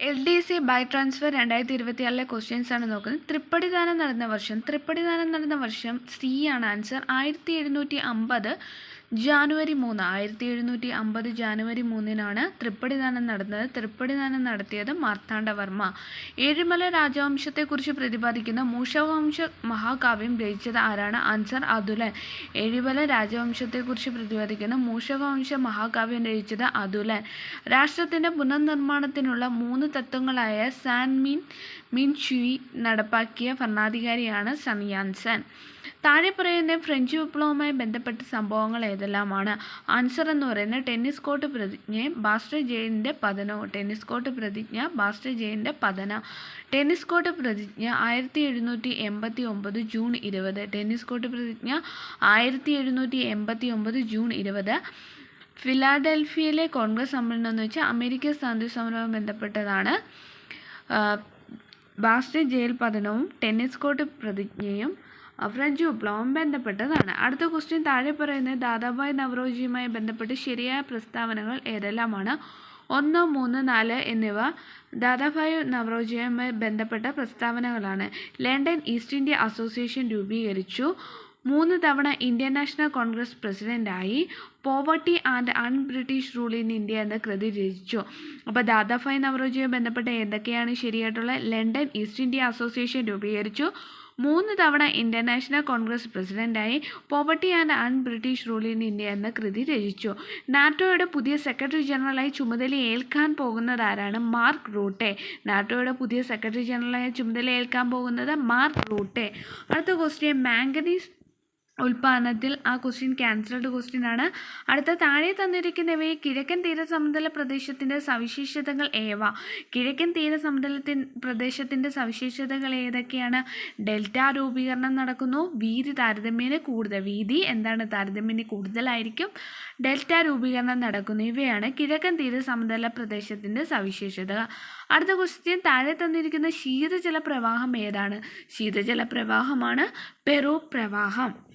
L D C by transfer രണ്ടായിരത്തി ഇരുപത്തിയാറിലെ questions ആണ് നോക്കുന്നത് തൃപ്പടിദാനം നടന്ന വർഷം തൃപ്പടിദാനം നടന്ന വർഷം സി ആണ് ആൻസർ. ആയിരത്തി എഴുന്നൂറ്റി അമ്പത് ജാനുവരി മൂന്ന് ആയിരത്തി എഴുന്നൂറ്റി അമ്പത് ജാനുവരി മൂന്നിനാണ് തൃപ്പടിദാനം നടന്നത്. തൃപ്പടിദാനം നടത്തിയത് മാർത്താണ്ഡവർമ്മ ഏഴിമല രാജവംശത്തെക്കുറിച്ച് പ്രതിപാദിക്കുന്ന മൂഷവംശ മഹാകാവ്യം രചിച്ചത് ആരാണ്? ആൻസർ അതുലൻ. ഏഴിമല രാജവംശത്തെക്കുറിച്ച് പ്രതിപാദിക്കുന്ന മൂഷവംശ മഹാകാവ്യം രചിച്ചത് അതുലൻ. രാഷ്ട്രത്തിന്റെ പുനർനിർമ്മാണത്തിനുള്ള മൂന്ന് തത്വങ്ങളായ സാൻ മിൻ മിൻ ഷുയി നടപ്പാക്കിയ ഭരണാധികാരിയാണ് സണിയാൻസൻ താഴെ പറയുന്ന ഫ്രഞ്ച് വിപ്ലവവുമായി ബന്ധപ്പെട്ട സംഭവങ്ങൾ ഏതെല്ലാമാണ് ആൻസർ എന്ന് പറയുന്നത് ടെന്നീസ് കോർട്ട് പ്രതിജ്ഞയും ബാസ്റ്റർ ജെയിന്റെ പതനവും ടെന്നീസ് കോർട്ട് പ്രതിജ്ഞ ബാസ്റ്റർ ജെയിന്റെ പതനം. ടെന്നീസ് കോർട്ട് പ്രതിജ്ഞ ആയിരത്തി എഴുന്നൂറ്റി എൺപത്തി ഒമ്പത് ജൂൺ ഇരുപത്. ടെന്നീസ് കോർട്ട് പ്രതിജ്ഞ ആയിരത്തി എഴുന്നൂറ്റി എൺപത്തി ഒമ്പത് ജൂൺ ഇരുപത്. ഫിലാഡൽഫിയയിലെ കോൺഗ്രസ് സമ്മേളനം എന്ന് വെച്ചാൽ അമേരിക്കൻ സ്വാതന്ത്ര്യ സമരവുമായി ബന്ധപ്പെട്ടതാണ്. ബാസ്റ്റർ ജയിൽ പതനവും ടെന്നീസ് കോർട്ട് പ്രതിജ്ഞയും ഫ്രഞ്ച് വിപ്ലവം ബന്ധപ്പെട്ടതാണ്. അടുത്ത ക്വസ്റ്റ്യൻ താഴെ പറയുന്നത് ദാദാഭായ് നവറോജിയുമായി ബന്ധപ്പെട്ട് ശരിയായ പ്രസ്താവനകൾ ഏതെല്ലാമാണ്? ഒന്ന് മൂന്ന് നാല് എന്നിവ ദാദാഭായ് നവറോജിയുമായി ബന്ധപ്പെട്ട പ്രസ്താവനകളാണ്. ലണ്ടൻ ഈസ്റ്റ് ഇന്ത്യ അസോസിയേഷൻ രൂപീകരിച്ചു. മൂന്ന് തവണ ഇന്ത്യൻ നാഷണൽ കോൺഗ്രസ് പ്രസിഡന്റായി poverty and un British rule in India എന്ന കൃതി രചിച്ചു. അപ്പോൾ ദാദാഭായ് നവറോജിയുമായി ബന്ധപ്പെട്ട് എന്തൊക്കെയാണ് ശരിയായിട്ടുള്ള? ലണ്ടൻ ഈസ്റ്റ് ഇന്ത്യ അസോസിയേഷൻ രൂപീകരിച്ചു. മൂന്ന് തവണ ഇന്റർനാഷണൽ കോൺഗ്രസ് പ്രസിഡന്റായി poverty and un British rule in India എന്ന കൃതി രചിച്ചു. നാറ്റോയുടെ പുതിയ സെക്രട്ടറി ജനറലായി ചുമതല ഏൽക്കാൻ പോകുന്നത് ആരാണ്? Mark Rutte. നാറ്റോയുടെ പുതിയ സെക്രട്ടറി ജനറലായി ചുമതല ഏൽക്കാൻ പോകുന്നത് മാർക്ക് റൂട്ടെ. അടുത്ത ക്വസ്റ്റ്യൻ മാംഗനീസ് ഉൽപ്പാദനത്തിൽ ആ ക്വസ്റ്റ്യൻ ക്യാൻസൽഡ് ക്വസ്റ്റ്യൻ ആണ്. അടുത്ത താഴെ തന്നിരിക്കുന്നവയെ കിഴക്കൻ തീരസമതല പ്രദേശത്തിന്റെ സവിശേഷതകൾ ഏവ? കിഴക്കൻ തീരസമതലത്തിൻ പ്രദേശത്തിന്റെ സവിശേഷതകൾ ഏതൊക്കെയാണ്? ഡെൽറ്റ രൂപീകരണം നടക്കുന്നു. വീതി താരതമ്യേന കൂടുതൽ. വീതി എന്താണ്? താരതമ്യേന കൂടുതലായിരിക്കും. ഡെൽറ്റ രൂപീകരണം നടക്കുന്നു. ഇവയാണ് കിഴക്കൻ തീരസമതല പ്രദേശത്തിന്റെ സവിശേഷതകൾ. അടുത്ത ക്വസ്റ്റ്യൻ താഴെ തന്നിരിക്കുന്ന ശീതജല പ്രവാഹം ഏതാണ്? ശീതജല പ്രവാഹമാണ് പെറു പ്രവാഹം.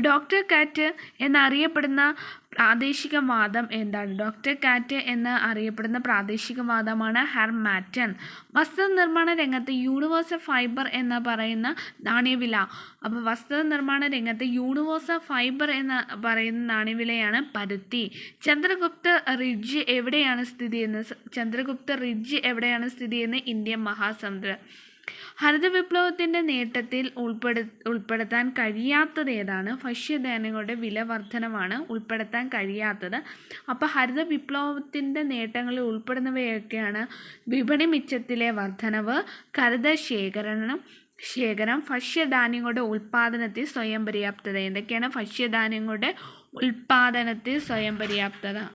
ഡോക്ടർ കാറ്റ് എന്നറിയപ്പെടുന്ന പ്രാദേശിക വാദം എന്താണ്? ഡോക്ടർ കാറ്റ് എന്ന് അറിയപ്പെടുന്ന പ്രാദേശിക വാദമാണ് ഹെർമാറ്റൻ വസ്ത്രനിർമ്മാണ രംഗത്ത് യൂണിവേഴ്സൽ ഫൈബർ എന്ന് പറയുന്ന നാണ്യവില. അപ്പോൾ വസ്ത്ര നിർമ്മാണ രംഗത്ത് യൂണിവേഴ്സൽ ഫൈബർ എന്ന് പറയുന്ന നാണ്യവിലയാണ് പരുത്തി. ചന്ദ്രഗുപ്ത റിഡ്ജ് എവിടെയാണ് സ്ഥിതി ചെയ്യുന്നത്? ചന്ദ്രഗുപ്ത റിഡ്ജ് എവിടെയാണ് സ്ഥിതി ചെയ്യുന്നത്? ഇന്ത്യൻ മഹാസമുദ്രം. ഹരിത വിപ്ലവത്തിന്റെ നേട്ടത്തിൽ ഉൾപ്പെടു ഉൾപ്പെടുത്താൻ കഴിയാത്തത് ഏതാണ് ഭക്ഷ്യധാന്യങ്ങളുടെ വില വർധനമാണ് ഉൾപ്പെടുത്താൻ കഴിയാത്തത്. അപ്പോൾ ഹരിത വിപ്ലവത്തിന്റെ നേട്ടങ്ങളിൽ ഉൾപ്പെടുന്നവയൊക്കെയാണ് വിപണി മിച്ചത്തിലെ വർധനവ് കരുത ശേഖരണം ശേഖരം ഭക്ഷ്യധാന്യങ്ങളുടെ ഉൽപ്പാദനത്തിൽ സ്വയം പര്യാപ്തത എന്തൊക്കെയാണ് ഭക്ഷ്യധാന്യങ്ങളുടെ ഉൽപ്പാദനത്തിൽ സ്വയം പര്യാപ്തത